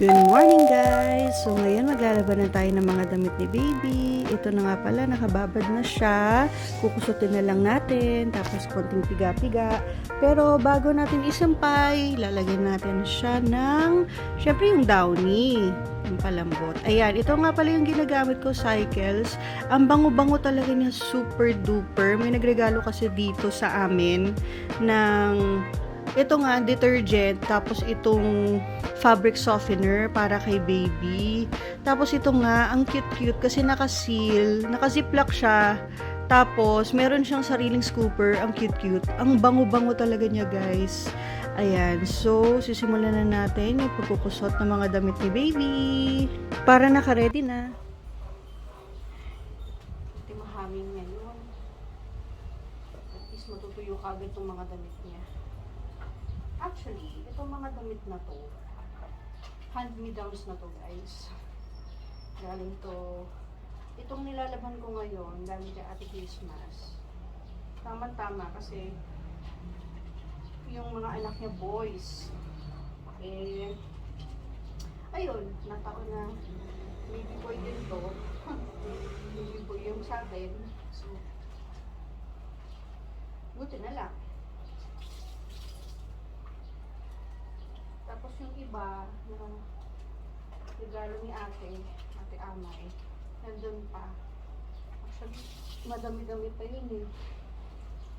Good morning guys! So ngayon maglalaban na tayo ng mga damit ni baby. Ito na nga pala, nakababad na siya. Kukusutin na lang natin, tapos konting piga-piga. Pero bago natin isampay, lalagyan natin siya ng, syempre yung downy. Yung palambot. Ayan, ito nga pala yung ginagamit ko, Cycles. Ang bango-bango talaga niya, super duper. May nagregalo kasi dito sa amin ng ito nga, detergent, tapos itong fabric softener para kay baby. Tapos ito nga, ang cute-cute kasi naka-seal, naka-ziplock siya. Tapos, meron siyang sariling scooper, ang cute-cute. Ang bango-bango talaga niya, guys. Ayan, so, sisimulan na natin yung pagkukusot ng mga damit ni baby. Para naka-ready na. Ito mahaming ngayon. At least matutuyo kagad itong mga damit. Actually, itong mga damit na to, hand-me-downs na to guys. Galing to, itong nilalaban ko ngayon, galing kay Ate Christmas. Tama-tama kasi yung mga anak niya boys. Eh, ayun, nataon na baby boy din to. baby boy yung sa akin. So, buti na lang. Tapos yung iba, na regalo ni ate, ate Amay, nandun pa. Actually, madami-dami pa yun eh.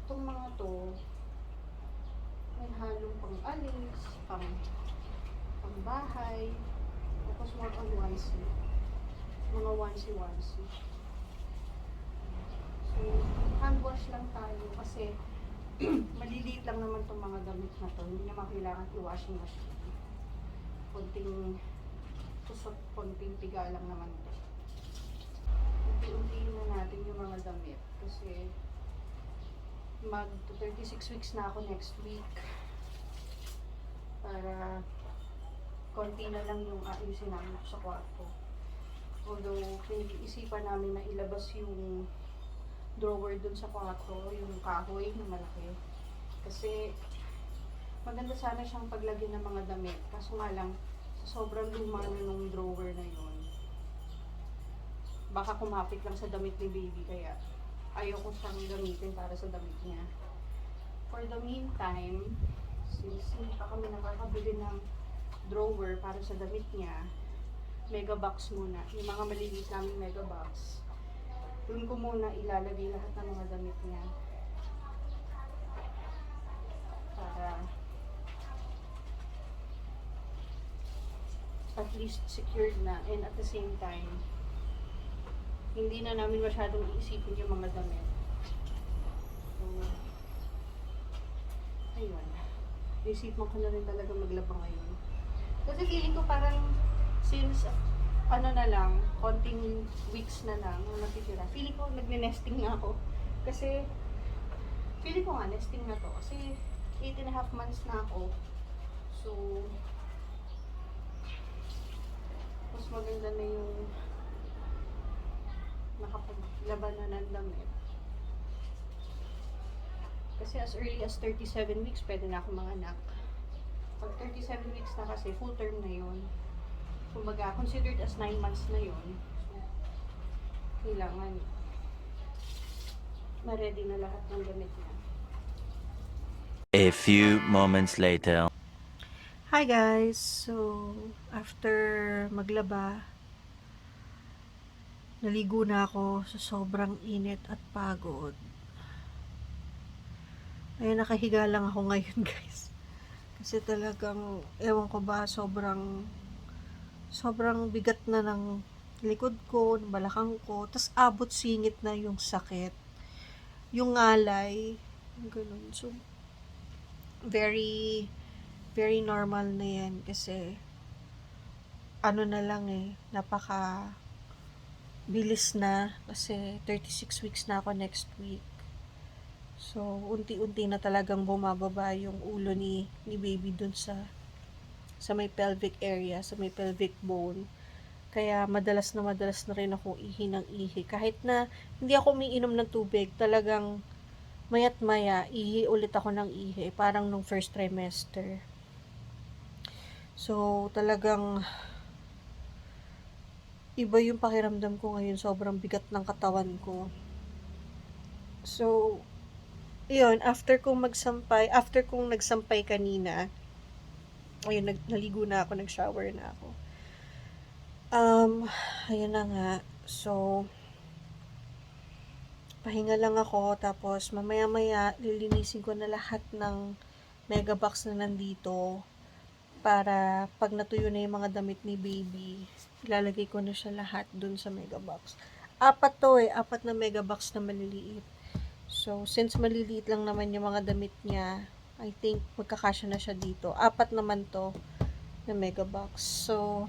Itong mga to, may halong pang alis, pang, pang bahay, tapos more on onesie. Mga onesie-onesie. So, hand wash lang tayo kasi maliliit lang naman itong mga damit na to. Hindi naman kailangan i-washing machine. Konting tusot, konting piga lang naman ito. Unti-untiin na natin yung mga damit. Kasi mag 36 weeks na ako next week. Para konti na lang yung ayusin namin sa kwarto. Although, pinag-iisipan namin na ilabas yung drawer dun sa kwarto, yung kahoy na malaki. Kasi maganda sana siyang paglagyan ng mga damit. Kaso nga lang, sa sobrang luma nung drawer na yun, baka kumapit lang sa damit ni baby kaya ayoko siyang gamitin para sa damit niya. For the meantime, since hindi pa kami nakakabili ng drawer para sa damit niya, mega box muna. Yung mga maliliit naming mega box. Doon ko muna ilalagay lahat ng mga damit niya. Para at least secured na and at the same time hindi na namin masyadong iisipin yung mga damit. So, ayun. Isipan ko na rin talaga maglaba ngayon. Kasi feeling ko parang since ano na lang, konting weeks na lang ang natitira. Feeling ko nagne-nesting na ako. Kasi, feeling ko nga, nesting na to. Kasi, 8 and a half months na ako. So, mas maganda na yung nakapaglaban na ng damit. Kasi as early as 37 weeks, pwede na ako mga anak. Pag 37 weeks na kasi, full term na yun kumbaga, considered as 9 months na yun. So, kailangan ma-ready na lahat ng gamit niya. A few moments later. Hi guys! So, after maglaba, naligo na ako sa sobrang init at pagod. Ayun, nakahiga lang ako ngayon guys. Kasi talagang, ewan ko ba, sobrang sobrang bigat na ng likod ko, ng balakang ko, tas abot singit na yung sakit. Yung ngalay, ganun. So, very, very normal na yan kasi ano na lang eh, napaka bilis na kasi 36 weeks na ako next week. So, unti-unti na talagang bumababa yung ulo ni, ni baby dun sa sa may pelvic area, sa may pelvic bone. Kaya madalas na madalas na rin ako ihi ng ihi. Kahit na hindi ako umiinom ng tubig, talagang mayat maya, ihi ulit ako ng ihi. Parang nung first trimester. So, talagang iba yung pakiramdam ko ngayon. Sobrang bigat ng katawan ko. So, yun, after kong magsampay, after kong nagsampay kanina, ayun, nag, naligo na ako, nag-shower na ako. Um, ayun na nga. So, pahinga lang ako, tapos mamaya-maya, lilinisin ko na lahat ng megabox na nandito para pag natuyo na yung mga damit ni baby, ilalagay ko na siya lahat dun sa megabox. Apat to eh, apat na megabox na maliliit. So, since maliliit lang naman yung mga damit niya, I think magkakasya na siya dito. Apat naman to na mega box. So,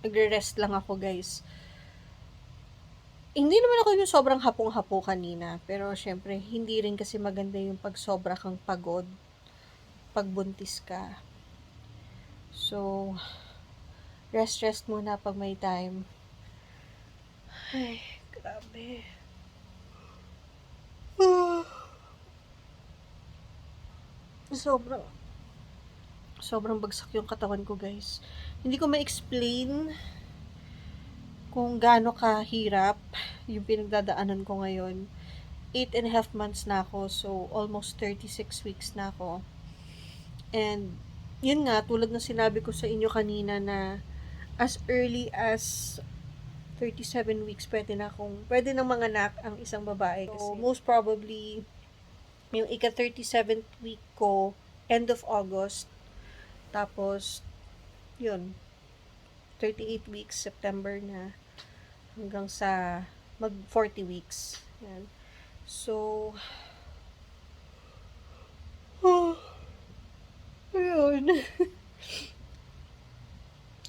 nagre-rest lang ako guys. Hindi naman ako yung sobrang hapong-hapo kanina. Pero, syempre, hindi rin kasi maganda yung pag sobra kang pagod. Pagbuntis ka. So, rest-rest muna pag may time. Ay, grabe. sobrang sobrang bagsak yung katawan ko guys hindi ko ma-explain kung gaano kahirap yung pinagdadaanan ko ngayon 8 and a half months na ako so almost 36 weeks na ako and yun nga tulad ng sinabi ko sa inyo kanina na as early as 37 weeks pwede na akong pwede nang manganak ang isang babae. Kasi most probably yung ika 37th week ko end of August. Tapos yun 38 weeks September na hanggang sa mag 40 weeks. Yan. So ayun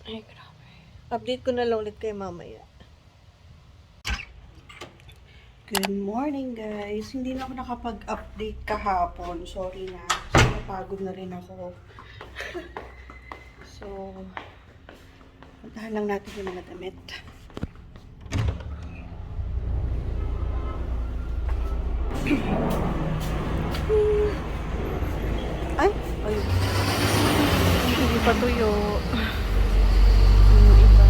ay grabe update ko na lang ulit kay mamaya Good morning guys. Hindi na ako nakapag-update kahapon. Sorry na. Napagod na rin ako. so, puntahan lang natin yung mga damit. Hindi pa tuyo. Yung iba.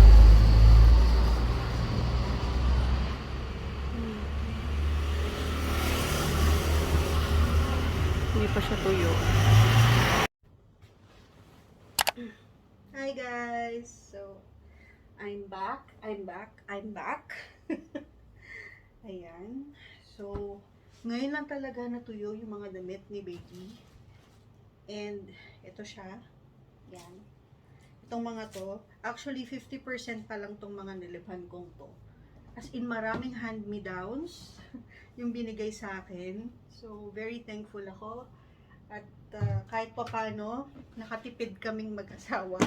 Hindi siya tuyo. Hi guys! So, I'm back. I'm back. I'm back. Ayan. So, ngayon lang talaga natuyo yung mga damit ni baby. And, ito siya. Yan. Itong mga to, actually 50% pa lang tong mga nilibhan kong to. As in, maraming hand-me-downs yung binigay sa akin. So, very thankful ako. At uh, kahit pa paano, nakatipid kaming mag-asawa.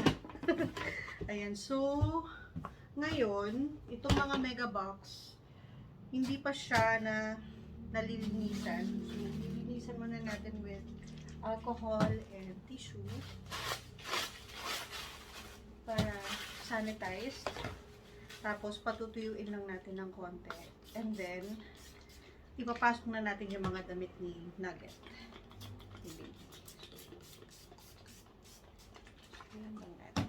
Ayan, so, ngayon, itong mga mega box, hindi pa siya na nalilinisan. So, lilinisan muna natin with alcohol and tissue para sanitize. Tapos, patutuyuin lang natin ng konti. And then, ipapasok na natin yung mga damit ni Nugget. So, ayan lang natin.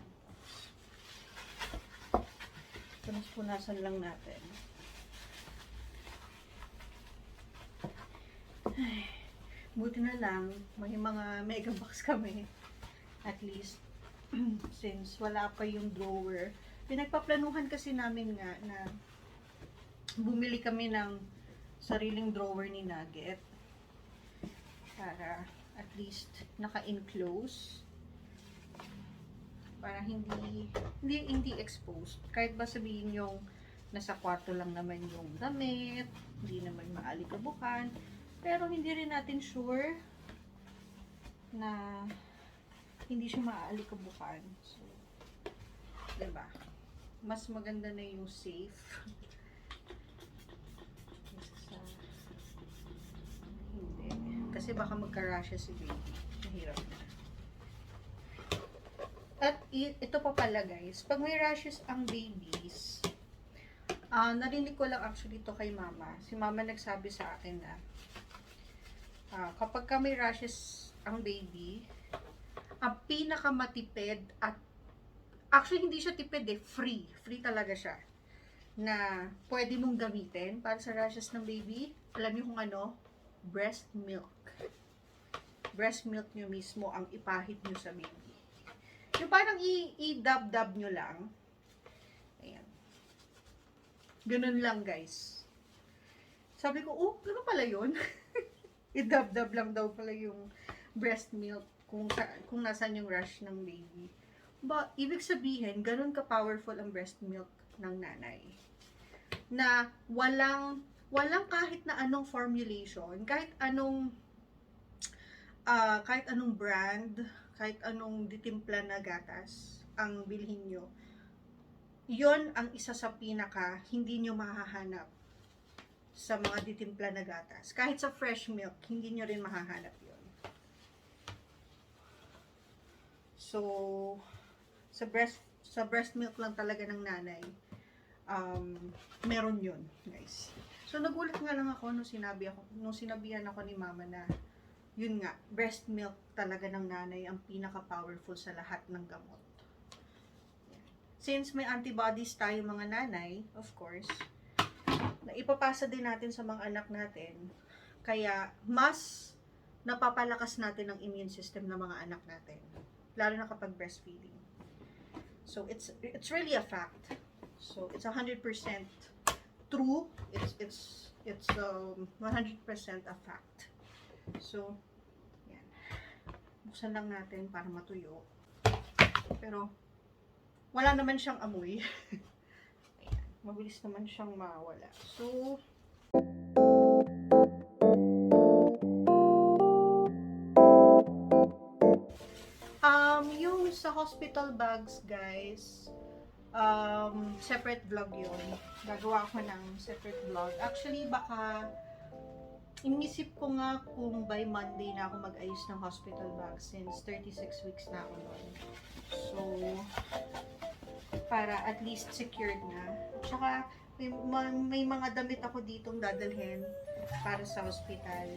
Punas-punasan lang natin. Ay, buti na lang, may mga mega box kami. At least, since wala pa yung drawer. Pinagpaplanuhan kasi namin nga na bumili kami ng sariling drawer ni Nugget para at least naka-enclose para hindi hindi hindi exposed kahit ba sabihin yung nasa kwarto lang naman yung damit hindi naman maalikabukan pero hindi rin natin sure na hindi siya maaalikabukan so ba mas maganda na yung safe. Hindi. Kasi baka magka-rashes si baby. Mahirap na. At ito pa pala guys, pag may rashes ang babies, ah narinig ko lang actually to kay mama. Si mama nagsabi sa akin na ah, kapag ka may rashes ang baby, ang pinakamatipid at actually hindi siya tipid eh, free. Free talaga siya. Na pwede mong gamitin para sa rashes ng baby. Alam niyo kung ano? Breast milk. Breast milk nyo mismo ang ipahit nyo sa baby. Yung parang i-dab-dab nyo lang. Ayan. Ganun lang guys. Sabi ko, oh, ganun pala yun. i-dab-dab lang daw pala yung breast milk kung, kung nasan yung rush ng baby. Ba, ibig sabihin, ganun ka-powerful ang breast milk ng nanay. Na walang, walang kahit na anong formulation, kahit anong, ah, kahit anong brand, kahit anong ditimpla na gatas ang bilhin nyo. Yon ang isa sa pinaka hindi nyo mahahanap sa mga ditimpla na gatas. Kahit sa fresh milk, hindi nyo rin mahahanap yon. So, sa breast sa breast milk lang talaga ng nanay, um, meron yun, guys. So, nagulat nga lang ako nung sinabi ako, nung sinabihan ako ni mama na, yun nga, breast milk talaga ng nanay ang pinaka-powerful sa lahat ng gamot. Since may antibodies tayo mga nanay, of course, na ipapasa din natin sa mga anak natin, kaya mas napapalakas natin ang immune system ng mga anak natin, lalo na kapag breastfeeding. So it's it's really a fact. So it's 100% true. It's it's it's um 100% a fact. So yan. Buksan lang natin para matuyo. Pero wala naman siyang amoy. Ayan. Mabilis naman siyang mawala. So yung sa hospital bags, guys, um, separate vlog yun. Gagawa ko ng separate vlog. Actually, baka, inisip ko nga kung by Monday na ako mag-ayos ng hospital bag since 36 weeks na ako noon. So, para at least secured na. Tsaka, may, ma- may mga damit ako ditong dadalhin para sa hospital.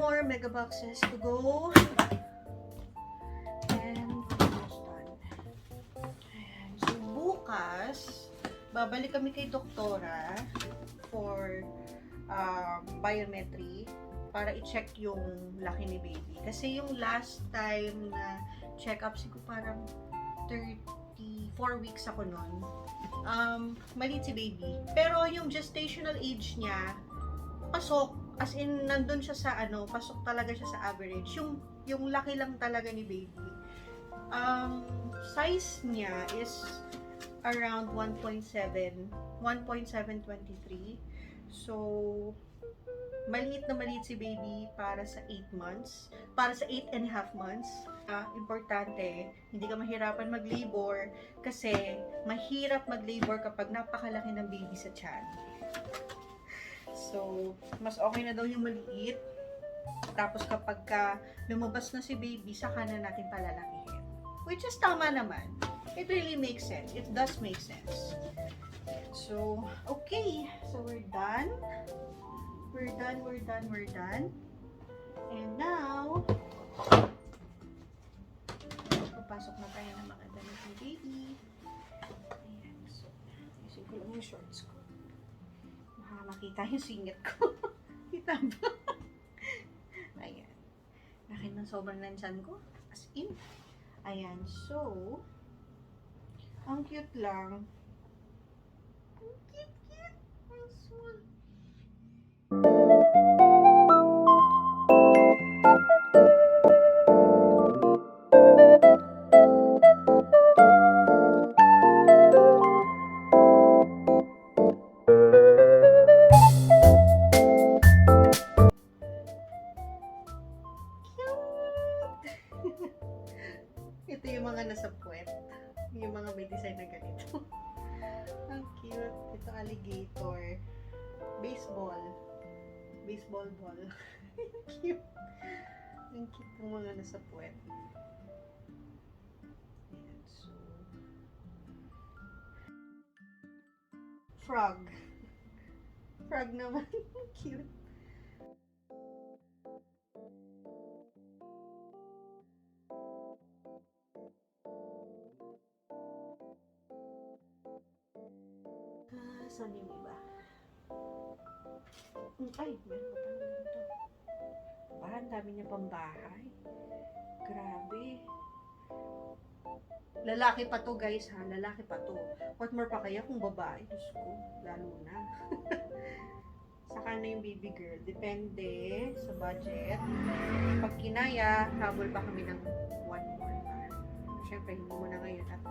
More mega boxes to go. And almost done. Bukas, babalik kami kay doktora for um, biometry para i-check yung laki ni baby. Kasi yung last time na check-up, siguro parang 34 weeks ako noon. Um, maliit si baby. Pero yung gestational age niya, pasok as in nandun siya sa ano pasok talaga siya sa average. Yung yung laki lang talaga ni baby. Um size niya is around 1.7 1.723 so maliit na maliit si baby para sa 8 months para sa 8 and a half months. Ah, importante hindi ka mahirapan mag-labor kasi mahirap mag-labor kapag napakalaki ng baby sa tiyan So, mas okay na daw yung maliit. Tapos kapag ka lumabas na si baby, saka na natin palalakihin. Which is tama naman. It really makes sense. It does make sense. So, okay. So, we're done. We're done, we're done, we're done. And now, papasok na tayo ng mga damit ni baby. Ayan. So, isip ko lang yung shorts ko. Baka makita yung singit ko. Kita ba? Ayan. Laki ng sobrang lansyan ko. As in. Ayan. So, ang cute lang. Frog. Frog naman. cute. Lalaki pa to guys ha, lalaki pa to. What more pa kaya kung babae? Diyos ko, lalo na. Saka na yung baby girl. Depende sa budget. Pag kinaya, habol pa kami ng one more pa. Siyempre, hindi mo na ngayon at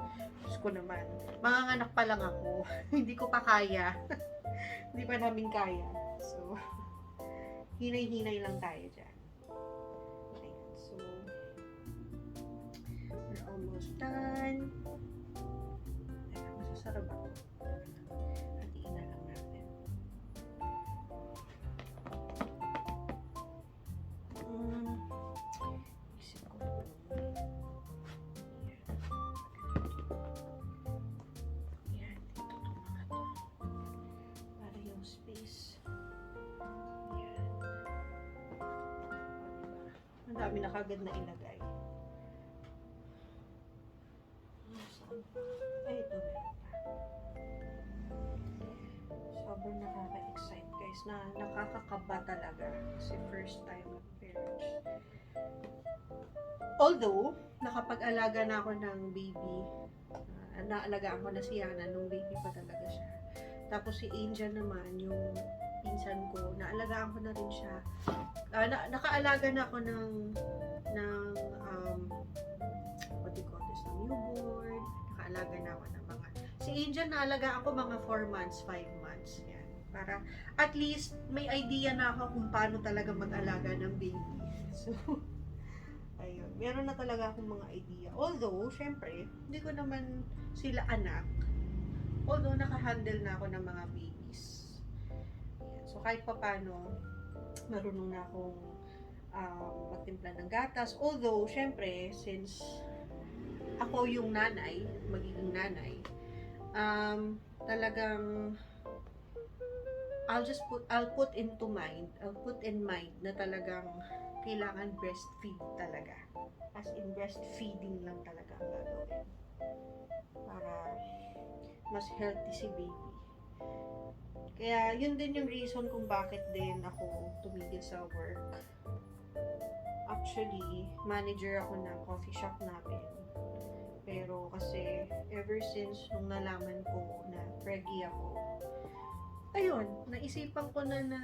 Diyos ko naman. Mga anak pa lang ako. hindi ko pa kaya. hindi pa namin kaya. So, hinay-hinay lang tayo dyan. Almost done. Ayan, masasarap ako. Hatiin na lang natin. Mm, isip ko. Yan. Yan, dito to mga to. Para yung space. Yan. O, diba? Ang dami na kagad na ilagay. Ay, ito meron. Sobrang nakaka-excite guys na nakakakaba talaga kasi first time ng parents. Although, nakapag-alaga na ako ng baby, uh, naalagaan ko na si Yana nung baby pa talaga siya. Tapos si Angel naman, yung pinsan ko, naalagaan ko na rin siya. Ah, na, nakaalaga na ako ng ng Si Angel naalagaan ko mga 4 months, 5 months. Yan. Para at least may idea na ako kung paano talaga mag-alaga ng baby. So, ayun. Meron na talaga akong mga idea. Although, syempre, hindi ko naman sila anak. Although, nakahandle na ako ng mga babies. Yan. So, kahit pa paano, marunong na akong um, magtimpla ng gatas. Although, syempre, since ako yung nanay, magiging nanay, um, talagang I'll just put I'll put into mind, I'll put in mind na talagang kailangan breastfeed talaga. As in breastfeeding lang talaga ang gagawin. Para mas healthy si baby. Kaya yun din yung reason kung bakit din ako tumigil sa work. Actually, manager ako ng coffee shop namin. Pero kasi ever since nung nalaman ko na preggy ako, ayun, naisipan ko na na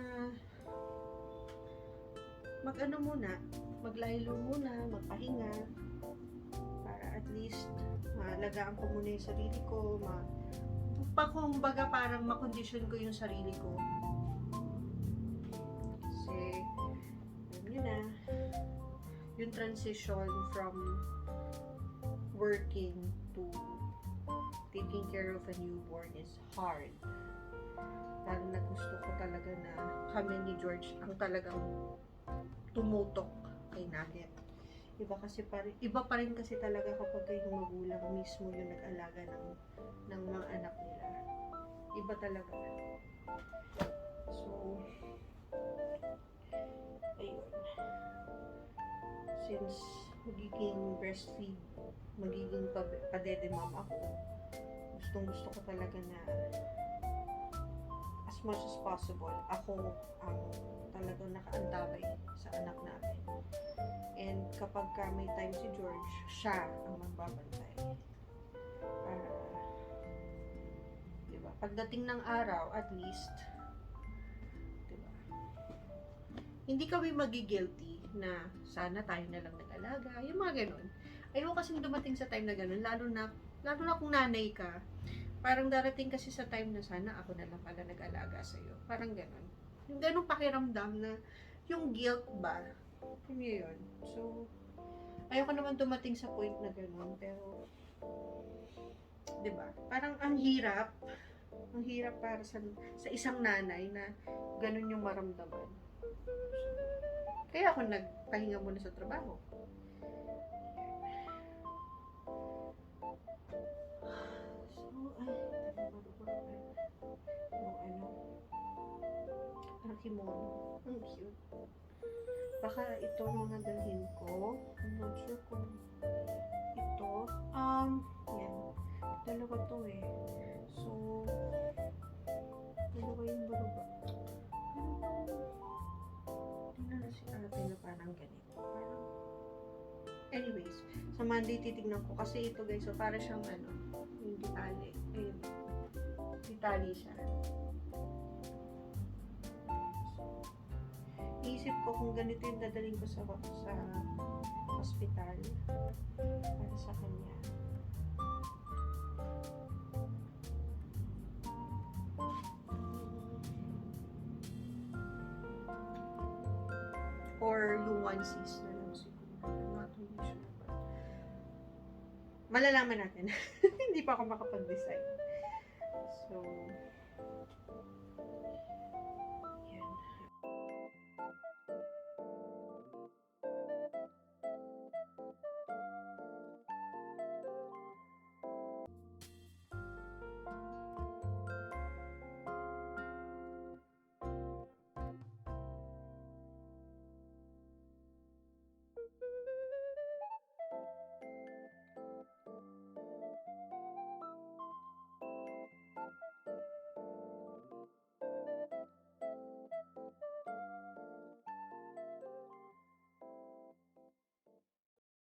mag-ano muna, maglaylo muna, magpahinga, para at least maalagaan ko muna yung sarili ko, ma pa kumbaga parang makondisyon ko yung sarili ko. Kasi, alam nyo na, yung transition from working to taking care of a newborn is hard. Lalo na gusto ko talaga na kami ni George ang talagang tumutok kay Nugget. Iba kasi pa rin, iba pa rin kasi talaga kapag yung magulang mismo yung nag-alaga ng, ng mga anak nila. Iba talaga. So, ayun. Since magiging breastfeed, magiging pa- padede mom ako, gustong gusto ko talaga na as much as possible, ako ang talagang nakaantabay sa anak namin. And kapag ka may time si George, siya ang magbabantay. Para, di ba? Pagdating ng araw, at least, di ba? Hindi kami magigilty na sana tayo na lang nag-alaga. Yung mga ganun. Ayoko kasing dumating sa time na ganun, lalo na, lalo na kung nanay ka. Parang darating kasi sa time na sana ako na lang pala nag-alaga sa'yo. Parang ganun. Yung ganun pakiramdam na yung guilt ba, yun yun. So, ayoko naman dumating sa point na ganun, pero, di ba? Parang ang hirap, ang hirap para sa, sa isang nanay na ganun yung maramdaman. Kaya ako nagpahinga muna sa trabaho. Kimono. Ang cute. Baka ito mga dalhin ko. I'm not sure kung ito. Um, yan. Dalawa to eh. So, ba yung baruba? Sa Monday titignan ko. Kasi ito guys, so para siyang ano, yung ditali. Ayun. Ditali siya. Iisip ko kung ganito yung dadaling ko sa, sa hospital para sa kanya. Or yung one cis malalaman natin. Hindi pa ako makapag-decide.